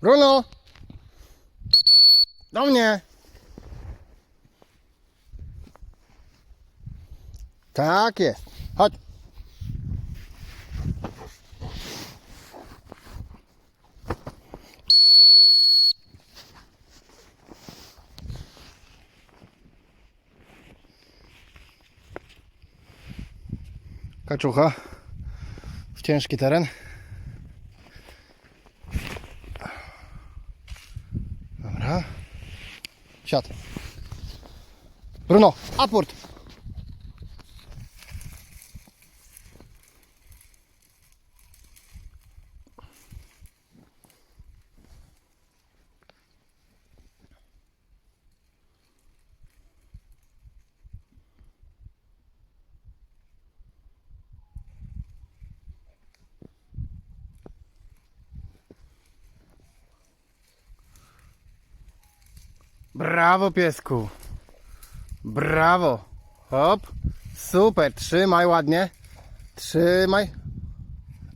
Bruno! Do mnie! Tak jest. Chodź. Kaczucha w ciężki teren. Siad. Bruno, aport. Brawo piesku. Brawo. Hop. Super. Trzymaj ładnie. Trzymaj.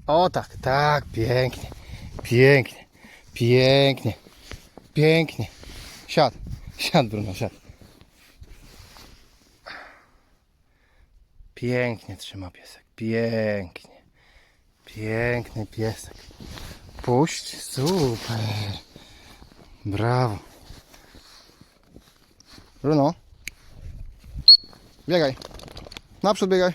O tak, tak. Pięknie. Pięknie. Pięknie. Pięknie. Siad. Siad Bruno, siad. Pięknie trzyma piesek. Pięknie. Piękny piesek. Puść. Super. Brawo. Bruno. Biegaj. Naprzód biegaj.